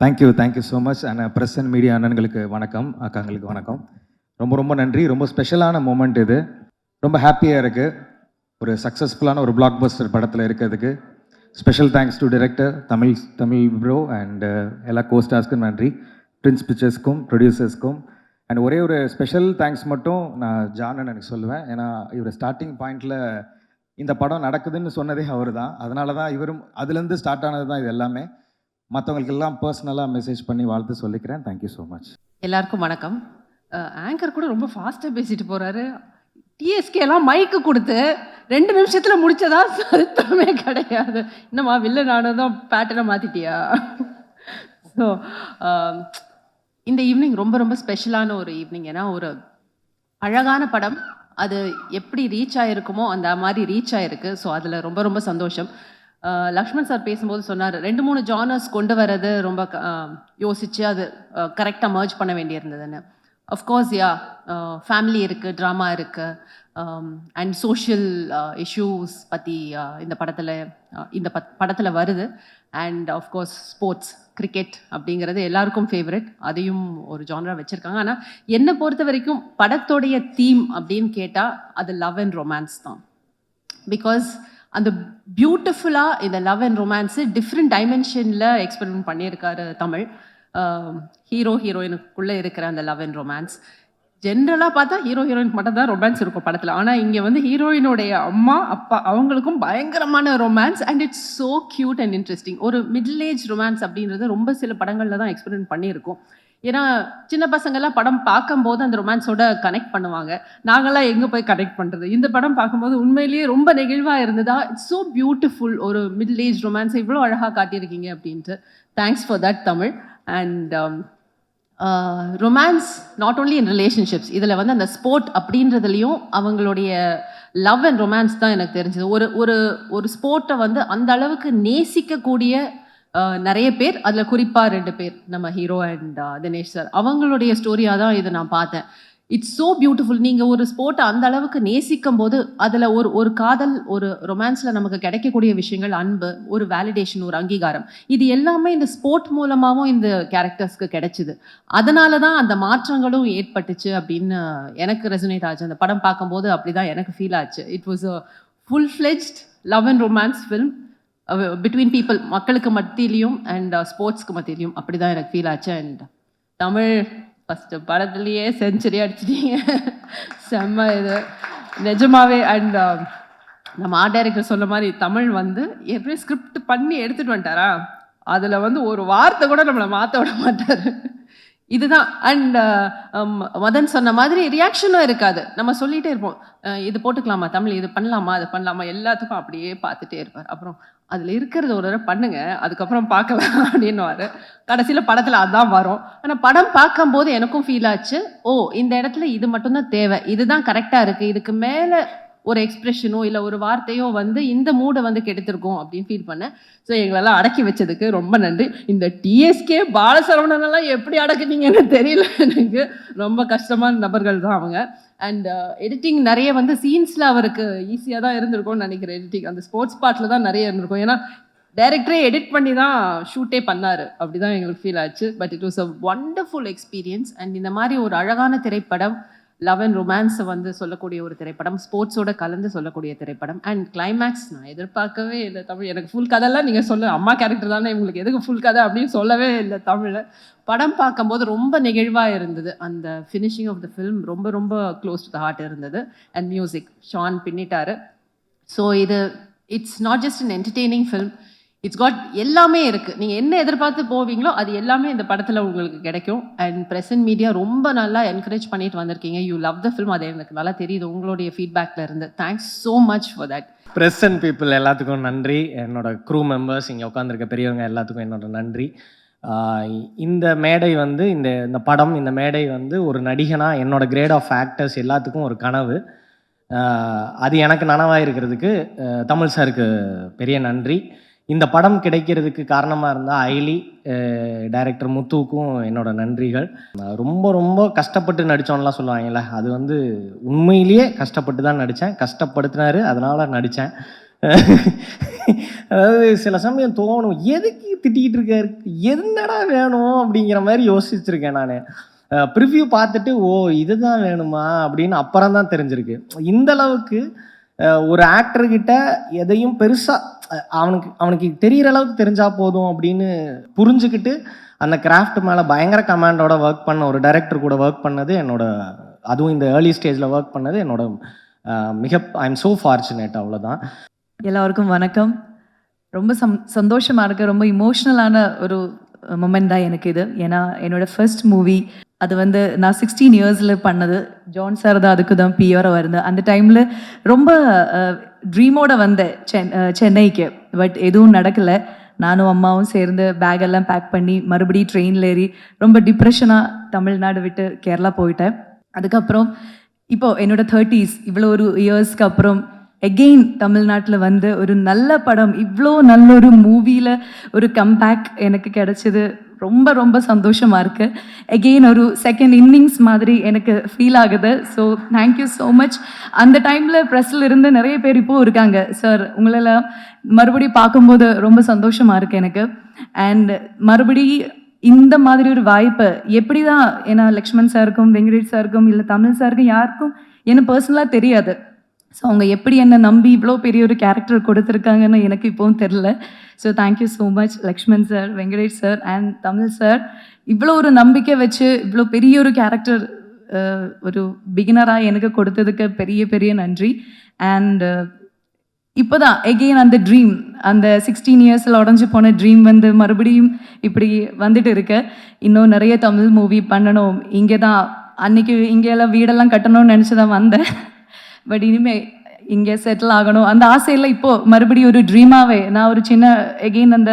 Thank you thank you so much and press and media அண்ணன்களுக்கு வணக்கம் அக்காங்களுக்கு வணக்கம் ரொம்ப ரொம்ப நன்றி. ரொம்ப ஸ்பெஷலான மூமெண்ட் இது. ரொம்ப ஹாப்பியாக இருக்குது ஒரு சக்ஸஸ்ஃபுல்லான ஒரு பிளாக் பஸ்டர் படத்தில் இருக்கிறதுக்கு. Special thanks to director Tamil Tamil bro and uh, எல்லா கோஸ்டார்ஸ்க்கும் நன்றி. பிரின்ஸ் பிக்சர்ஸ்க்கும் ப்ரொடியூசர்ஸ்க்கும் அண்ட் ஒரே ஒரு ஸ்பெஷல் தேங்க்ஸ் மட்டும் நான் ஜானன் எனக்கு சொல்லுவேன். ஏன்னா இவர் ஸ்டார்டிங் பாயிண்டில் இந்த படம் நடக்குதுன்னு சொன்னதே அவர் தான் அதனால தான் இவரும் அதுலேருந்து ஸ்டார்ட் ஆனது தான் இது எல்லாமே. மற்றவங்களுக்கு எல்லாம் பர்சனலாக மெசேஜ் பண்ணி வாழ்த்து சொல்லிக்கிறேன். தேங்க்யூ ஸோ மச் எல்லாருக்கும் வணக்கம். ஆங்கர் கூட ரொம்ப ஃபாஸ்ட்டாக பேசிட்டு போகிறாரு டிஎஸ்கே எல்லாம் மைக்கு கொடுத்து ரெண்டு நிமிஷத்தில் முடித்ததா சரித்திரமே கிடையாது. என்னம்மா வில்ல நானும் தான் பேட்டர்னை மாற்றிட்டியா ஸோ இந்த ஈவினிங் ரொம்ப ரொம்ப ஸ்பெஷலான ஒரு ஈவினிங் ஏன்னா ஒரு அழகான படம். அது எப்படி ரீச் ஆகிருக்குமோ அந்த மாதிரி ரீச் ஆகிருக்கு ஸோ அதில் ரொம்ப ரொம்ப சந்தோஷம். லக்ஷ்மண் சார் பேசும்போது சொன்னார் ரெண்டு மூணு ஜானர்ஸ் கொண்டு வர்றது ரொம்ப க- அது கரெக்டாக மர்ஜ் பண்ண வேண்டியிருந்ததுன்னு. அஃப்கோர்ஸ் யா ஃபேமிலி இருக்குது ட்ராமா இருக்குது அண்ட் சோஷியல் இஷ்யூஸ் பற்றி இந்த படத்தில் uh, இந்த பத் படத்தில் வருது. அண்ட் ஆஃப்கோர்ஸ் ஸ்போர்ட்ஸ் கிரிக்கெட் அப்படிங்கிறது எல்லாருக்கும் ஃபேவரட் அதையும் ஒரு ஜானரா வச்சுருக்காங்க. ஆனால் என்னை பொறுத்த வரைக்கும் படத்தோடைய தீம் அப்படின்னு கேட்டால் அது லவ் அண்ட் ரொமான்ஸ் தான். பிகாஸ் அந்த பியூட்டிஃபுல்லாக இந்த லவ் அண்ட் ரொமான்ஸு டிஃப்ரெண்ட் டைமென்ஷனில் எக்ஸ்பெரிமெண்ட் பண்ணியிருக்காரு தமிழ். Um, ஹீரோ ஹீரோயினுக்குள்ளே இருக்கிற அந்த லவ் அண்ட் ரொமான்ஸ் ஜென்ரலாக பார்த்தா ஹீரோ ஹீரோயினுக்கு மட்டும் தான் ரொமான்ஸ் இருக்கும் படத்தில். ஆனால் இங்கே வந்து ஹீரோயினுடைய அம்மா அப்பா அவங்களுக்கும் பயங்கரமான romance and it's so cute and interesting ஒரு மிடில் ஏஜ் ரொமான்ஸ் அப்படின்றது ரொம்ப சில படங்களில் தான் எக்ஸ்பெரிமெண்ட் பண்ணியிருக்கோம். ஏன்னா சின்ன பசங்கள்லாம் படம் பார்க்கும்போது அந்த ரொமான்ஸோட கனெக்ட் பண்ணுவாங்க. நாங்களாம் எங்கே போய் கனெக்ட் பண்ணுறது இந்த படம் பார்க்கும்போது உண்மையிலேயே ரொம்ப நெகிழ்வாக இருந்ததா? இட்ஸ் ஸோ பியூட்டிஃபுல் ஒரு மிடில் ஏஜ் ரொமான்ஸை இவ்வளோ அழகாக காட்டியிருக்கீங்க அப்படின்ட்டு. Thanks for that Tamil. And romance not only in relationships இதில் வந்து அந்த ஸ்போர்ட் அப்படின்றதுலையும் அவங்களுடைய லவ் அண்ட் ரொமான்ஸ் தான் எனக்கு தெரிஞ்சது. ஒரு ஒரு ஒரு ஸ்போர்ட்டை வந்து அந்த அளவுக்கு நேசிக்கக்கூடிய நிறைய பேர் அதில் குறிப்பாக ரெண்டு பேர் நம்ம ஹீரோ அண்ட் தினேஷ் சார். அவங்களுடைய ஸ்டோரியாக தான் இதை நான் பார்த்தேன். இட்ஸ் ஸோ பியூட்டிஃபுல் நீங்கள் ஒரு ஸ்போர்ட்டை அந்த அளவுக்கு நேசிக்கும் போது அதில் ஒரு ஒரு காதல் ஒரு ரொமான்ஸில் நமக்கு கிடைக்கக்கூடிய விஷயங்கள் அன்பு ஒரு வேலிடேஷன் ஒரு அங்கீகாரம். இது எல்லாமே இந்த ஸ்போர்ட் மூலமாகவும் இந்த கேரக்டர்ஸ்க்கு கிடைச்சிது. அதனால தான் அந்த மாற்றங்களும் ஏற்பட்டுச்சு அப்படின்னு எனக்கு ரெசனேட் ஆச்சு. அந்த படம் பார்க்கும்போது அப்படி தான் எனக்கு ஃபீல் ஆச்சு. It was a full fledged love and romance film between people மக்களுக்கு மத்தியிலையும் அண்ட் ஸ்போர்ட்ஸ்க்கு uh, மத்தியிலையும் அப்படி தான் எனக்கு ஃபீல் ஆச்சு. அண்ட் தமிழ் ஃபஸ்ட்டு படத்துலேயே செஞ்சுரி அடிச்சிட்டீங்க. செம்ம இது. நிஜமாவே அண்ட் uh, நம்ம ஆர்ட் டைரக்டர் சொன்ன மாதிரி தமிழ் வந்து எப்படி ஸ்கிரிப்ட் பண்ணி எடுத்துகிட்டு வந்துட்டாரா? அதில் வந்து ஒரு வார்த்தை கூட நம்மளை மாற்ற விட மாட்டார். இதுதான். அண்ட் uh, um, மதன் சொன்ன மாதிரி ரியாக்ஷனும் இருக்காது. நம்ம சொல்லிகிட்டே இருப்போம். இது போட்டுக்கலாமா தமிழ்? இது பண்ணலாமா? அது பண்ணலாமா? எல்லாத்துக்கும் அப்படியே பார்த்துட்டே இருப்பார். அப்புறம் அதில் இருக்கிறது ஒரு தடவை பண்ணுங்க. அதுக்கப்புறம் பார்க்கலாம் அப்படின்னுவார். கடைசியில் படத்தில் அதான் வரும். ஆனால் படம் பார்க்கும்போது எனக்கும் ஃபீல் ஆச்சு. ஓ இந்த இடத்துல இது மட்டும்தான் தேவை. இதுதான் கரெக்டாக இருக்குது இதுக்கு மேலே ஒரு எக்ஸ்பிரஷனோ இல்லை ஒரு வார்த்தையோ வந்து இந்த மூடை வந்து கெடுத்திருக்கோம் அப்படின்னு ஃபீல் பண்ணேன். ஸோ எங்களெல்லாம் அடக்கி வச்சதுக்கு ரொம்ப நன்றி. இந்த டிஎஸ்கே பாலசரவணனெல்லாம் எப்படி அடக்குனீங்கன்னு தெரியல. எனக்கு ரொம்ப கஷ்டமான நபர்கள் தான் அவங்க. அண்ட் எடிட்டிங் uh, நிறைய வந்து சீன்ஸில் அவருக்கு ஈஸியாக தான் இருந்திருக்கும்னு நினைக்கிறேன். எடிட்டிங் அந்த ஸ்போர்ட்ஸ் பார்ட்டில் தான் நிறைய இருந்திருக்கும். ஏன்னா டைரக்டரே எடிட் பண்ணி தான் ஷூட்டே பண்ணார். அப்படி தான் எங்களுக்கு ஃபீல் ஆச்சு. But it was a wonderful experience and இந்த மாதிரி ஒரு அழகான திரைப்படம் லவ் அண்ட் ரொமான்ஸை வந்து சொல்லக்கூடிய ஒரு திரைப்படம் ஸ்போர்ட்ஸோட கலந்து சொல்லக்கூடிய திரைப்படம் அண்ட் கிளைமேக்ஸ் நான் எதிர்பார்க்கவே இல்லை தமிழ். எனக்கு ஃபுல் கதைலாம் நீங்கள் சொல்ல அம்மா கேரக்டர் தானே இவங்களுக்கு எதுக்கு ஃபுல் கதை அப்படின்னு சொல்லவே இல்லை தமிழில் படம் பார்க்கும்போது ரொம்ப நெகிழ்வாக இருந்தது. அந்த ஃபினிஷிங் ஆஃப் த ஃபிலிம் ரொம்ப ரொம்ப க்ளோஸ் டு த ஹார்ட் இருந்தது. அண்ட் மியூசிக் ஷான் பின்னிட்டாரு. ஸோ இது it's not just an entertaining film it's got எல்லாமே இருக்குது நீங்கள் என்ன எதிர்பார்த்து போவீங்களோ அது எல்லாமே இந்த படத்தில் உங்களுக்கு கிடைக்கும். அண்ட் ப்ரெசன்ட் மீடியா ரொம்ப நல்லா என்கரேஜ் பண்ணிட்டு வந்திருக்கீங்க. யூ லவ் த ஃபிலிம் அது எனக்கு நல்லா தெரியுது. உங்களுடைய ஃபீட்பேக்கில் இருந்து. Thanks so much for that press and people எல்லாத்துக்கும் நன்றி. என்னோட க்ரூ மெம்பர்ஸ் இங்கே உட்காந்துருக்க பெரியவங்க எல்லாத்துக்கும் என்னோட நன்றி. இந்த மேடை வந்து இந்த இந்த படம் இந்த மேடை வந்து ஒரு நடிகனாக என்னோட கிரேட் ஆஃப் ஆக்டர்ஸ் எல்லாத்துக்கும் ஒரு கனவு. அது எனக்கு நனவாக இருக்கிறதுக்கு தமிழ் சாருக்கு பெரிய நன்றி. இந்த படம் கிடைக்கிறதுக்கு காரணமாக இருந்தால் ஐலி டைரக்டர் முத்துவுக்கும் என்னோட நன்றிகள். ரொம்ப ரொம்ப கஷ்டப்பட்டு நடித்தோன்னெலாம் சொல்லுவாங்கல்ல அது வந்து உண்மையிலேயே கஷ்டப்பட்டு தான் நடித்தேன் கஷ்டப்படுத்தினாரு அதனால் நடித்தேன் அதாவது சில சமயம் தோணும் எதுக்கு திட்டிகிட்டு இருக்காரு? என்னடா வேணும் அப்படிங்கிற மாதிரி யோசிச்சிருக்கேன் நான். ப்ரிவ்யூ பார்த்துட்டு ஓ இதுதான் வேணுமா அப்படின்னு அப்புறம் தான் தெரிஞ்சிருக்கு. இந்த அளவுக்கு ஒரு ஆக்டர்கிட்ட எதையும் பெருசாக அவனுக்கு அவனுக்கு தெரிகிற அளவுக்கு தெரிஞ்சால் போதும் அப்படின்னு புரிஞ்சுக்கிட்டு அந்த கிராஃப்ட் மேலே பயங்கர கமாண்டோட ஒர்க் பண்ண ஒரு டைரக்டர் கூட ஒர்க் பண்ணது என்னோட அதுவும் இந்த ஏர்லி ஸ்டேஜில் ஒர்க் பண்ணது என்னோட மிக ஐ எம் ஸோ ஃபார்ச்சுனேட் அவ்வளோதான் எல்லாருக்கும் வணக்கம். ரொம்ப சம் சந்தோஷமாக இருக்க. ரொம்ப இமோஷ்னலான ஒரு மொமெண்ட் தான் எனக்கு இது. ஏன்னா என்னோட ஃபர்ஸ்ட் மூவி அது வந்து நான் சிக்ஸ்டீன் இயர்ஸில் பண்ணது. ஜான் சார் தான் அதுக்கு தான் பியோராக வருது. அந்த டைமில் ரொம்ப ட்ரீமோட வந்தேன் சென் சென்னைக்கு. பட் எதுவும் நடக்கலை. நானும் அம்மாவும் சேர்ந்து பேக் எல்லாம் பேக் பண்ணி மறுபடியும் ட்ரெயினில் ஏறி ரொம்ப டிப்ரெஷனாக தமிழ்நாடு விட்டு கேரளா போயிட்டேன். அதுக்கப்புறம் இப்போ என்னோட தேர்ட்டிஸ் இவ்வளோ ஒரு இயர்ஸ்க்கு அப்புறம் எகெயின் தமிழ்நாட்டில் வந்து ஒரு நல்ல படம் இவ்வளோ நல்ல ஒரு மூவியில் ஒரு கம்பேக் எனக்கு கிடைச்சது. ரொம்ப ரொம்ப சந்தோஷமாக இருக்குது எகெயின் ஒரு செகண்ட் இன்னிங்ஸ் மாதிரி எனக்கு ஃபீல் ஆகுது. ஸோ தேங்க்யூ ஸோ மச் அந்த டைமில் ப்ரெஸ்ஸில் இருந்து நிறைய பேர் இப்போ இருக்காங்க. சார் உங்களெல்லாம் மறுபடியும் பார்க்கும்போது ரொம்ப சந்தோஷமாக இருக்குது எனக்கு. அண்ட் மறுபடி இந்த மாதிரி ஒரு வாய்ப்பு எப்படி தான் ஏன்னா லக்ஷ்மண் சாருக்கும் வெங்கடேஷ் சாருக்கும் இல்லை தமிழ் சாருக்கும் யாருக்கும் எனக்கு பர்சனலாக தெரியாது. ஸோ அவங்க எப்படி என்னை நம்பி இவ்வளோ பெரிய ஒரு கேரக்டர் கொடுத்துருக்காங்கன்னு எனக்கு இப்போவும் தெரில so thank you so much Laxman sir Venkatesh sir and Tamil sir இவ்வளோ ஒரு நம்பிக்கை வச்சு இவ்வளோ பெரிய ஒரு கேரக்டர் uh, ஒரு பிகினராக எனக்கு கொடுத்ததுக்கு பெரிய பெரிய நன்றி. அண்ட் uh, இப்போதான் எகெயின் அந்த ட்ரீம் அந்த சிக்ஸ்டீன் இயர்ஸில் உடஞ்சி போன ட்ரீம் வந்து மறுபடியும் இப்படி வந்துட்டு இருக்கு. இன்னும் நிறைய தமிழ் மூவி பண்ணணும். இங்கே தான் அன்னைக்கு இங்கே எல்லாம் வீடெல்லாம் கட்டணும்னு நினச்சி தான் வந்தேன். பட் இனிமே இங்கே செட்டில் ஆகணும். அந்த ஆசையெல்லாம் இப்போது மறுபடியும் ஒரு ட்ரீமாகவே நான் ஒரு சின்ன எகெயின் அந்த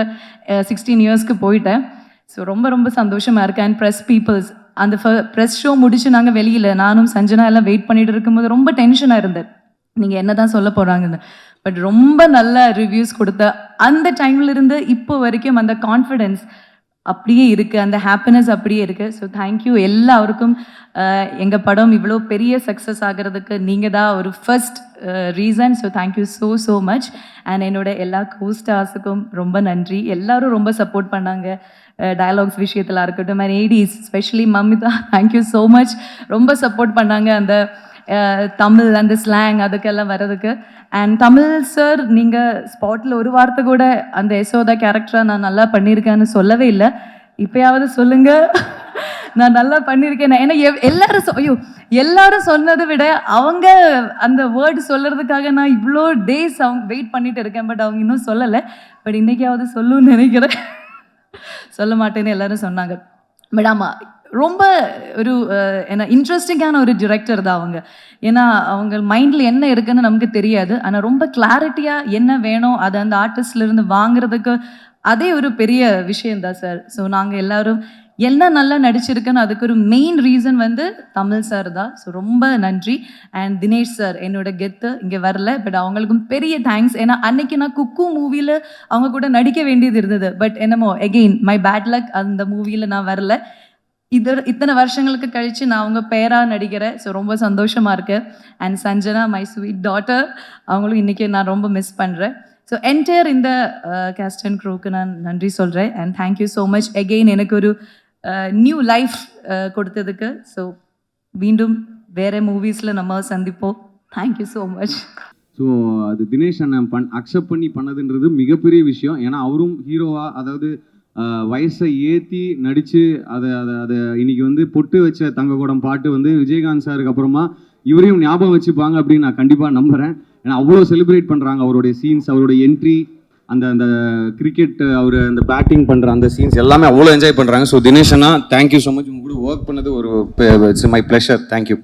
சிக்ஸ்டீன் இயர்ஸ்க்கு போயிட்டேன். ஸோ ரொம்ப ரொம்ப சந்தோஷமாக இருக்கேன். அண்ட் ப்ரெஸ் பீப்புள்ஸ் அந்த ப்ரெஸ் ஷோ முடிச்சு நாங்கள் வெளியில் நானும் சஞ்சனா எல்லாம் வெயிட் பண்ணிட்டு இருக்கும்போது ரொம்ப டென்ஷனாக இருந்தேன். நீங்கள் என்ன தான் சொல்ல போகிறாங்கன்னு பட் ரொம்ப நல்ல ரிவ்யூஸ் கொடுத்த அந்த டைம்லேருந்து இப்போ வரைக்கும் அந்த கான்ஃபிடென்ஸ் அப்படியே இருக்குது அந்த ஹாப்பினஸ் அப்படியே இருக்குது ஸோ தேங்க்யூ எல்லாருக்கும். எங்கள் படம் இவ்வளோ பெரிய சக்ஸஸ் ஆகிறதுக்கு நீங்கள் தான் ஒரு first reason so thank you so so much and என்னோட எல்லா கோஸ்டார்ஸுக்கும் ரொம்ப நன்றி. எல்லாரும் ரொம்ப சப்போர்ட் பண்ணாங்க. டயலாக்ஸ் விஷயத்தில் இருக்கட்டும். And Aedes specially Mamitha thank you so much ரொம்ப சப்போர்ட் பண்ணாங்க அந்த தமிழ் அந்த ஸ்லாங் அதுக்கெல்லாம் வர்றதுக்கு. அண்ட் தமிழ் சார் நீங்கள் ஸ்பாட்டில் ஒரு வார்த்தை கூட அந்த யசோதா கேரக்டரை நான் நல்லா பண்ணியிருக்கேன்னு சொல்லவே இல்லை. இப்பயாவது சொல்லுங்கள் நான் நல்லா பண்ணியிருக்கேன் ஏன்னா எவ்- எல்லாரும் சொ- ஐயோ எல்லாரும் சொன்னதை விட அவங்க அந்த வேர்டு சொல்கிறதுக்காக நான் இவ்வளோ டேஸ் அவங்க வெயிட் பண்ணிட்டு இருக்கேன். பட் அவங்க இன்னும் சொல்லலை. பட் இன்றைக்காவது சொல்லுன்னு நினைக்கிறேன். சொல்ல மாட்டேன்னு எல்லாரும் சொன்னாங்க. பட் ஆமாம் ரொம்ப ஒரு என்ன இன்ட்ரெஸ்டிங்கான ஒரு டிரெக்டர் தான் அவங்க. ஏன்னா அவங்க மைண்டில் என்ன இருக்குன்னு நமக்கு தெரியாது. ஆனால் ரொம்ப கிளாரிட்டியாக என்ன வேணும் அதை அந்த ஆர்டிஸ்ட்லேருந்து இருந்து வாங்குறதுக்கு அதே ஒரு பெரிய விஷயம் தான் சார் ஸோ நாங்கள் எல்லாரும் என்ன நல்லா நடிச்சிருக்குன்னு அதுக்கு ஒரு மெயின் ரீசன் வந்து தமிழ் சார் தான். ஸோ ரொம்ப நன்றி. அண்ட் தினேஷ் சார் என்னோட கெத்து இங்கே வரல. பட் அவங்களுக்கும் பெரிய தேங்க்ஸ் ஏன்னா அன்னைக்கு நான் குக்கு மூவியில் அவங்க கூட நடிக்க வேண்டியது இருந்தது. பட் என்னமோ எகெயின் மை பேட் லக் அந்த மூவியில் நான் வரல. இது இத்தனை வருஷங்களுக்கு கழித்து நான் அவங்க பேராக நடிக்கிறேன் ஸோ ரொம்ப சந்தோஷமாக இருக்குது and Sanjana my sweet daughter அவங்களும் இன்றைக்கி நான் ரொம்ப மிஸ் பண்ணுறேன் ஸோ என்டையர் இந்த கேஸ்ட் அண்ட் க்ரூக்கு நான் நன்றி சொல்கிறேன் and thank you so much again எனக்கு ஒரு uh, நியூ லைஃப் uh, கொடுத்ததுக்கு. ஸோ மீண்டும் வேறு மூவிஸில் நம்ம சந்திப்போம். தேங்க்யூ ஸோ மச் ஸோ அது தினேஷ் அண்ணன் பண் அக்செப்ட் பண்ணி பண்ணதுன்றது மிகப்பெரிய விஷயம். ஏன்னா அவரும் ஹீரோவாக அதாவது வயசை ஏற்றி நடித்து அதை அதை அதை இன்னைக்கு வந்து பொட்டு வச்ச தங்கக்கூடம் பாட்டு வந்து விஜயகாந்த் சாருக்கு அப்புறமா இவரையும் ஞாபகம் வச்சுப்பாங்க அப்படின்னு நான் கண்டிப்பாக நம்புகிறேன் ஏன்னா அவ்வளோ செலிப்ரேட் பண்ணுறாங்க அவருடைய சீன்ஸ் அவருடைய என்ட்ரி அந்த அந்த கிரிக்கெட் அவர் அந்த பேட்டிங் பண்ணுற அந்த சீன்ஸ் எல்லாமே அவ்வளோ என்ஜாய் பண்ணுறாங்க ஸோ தினேஷ் அண்ணா தேங்க்யூ ஸோ மச் உங்க கூட ஒர்க் பண்ணது ஒரு இட்ஸ் மை ப்ளஷர் தேங்க்யூ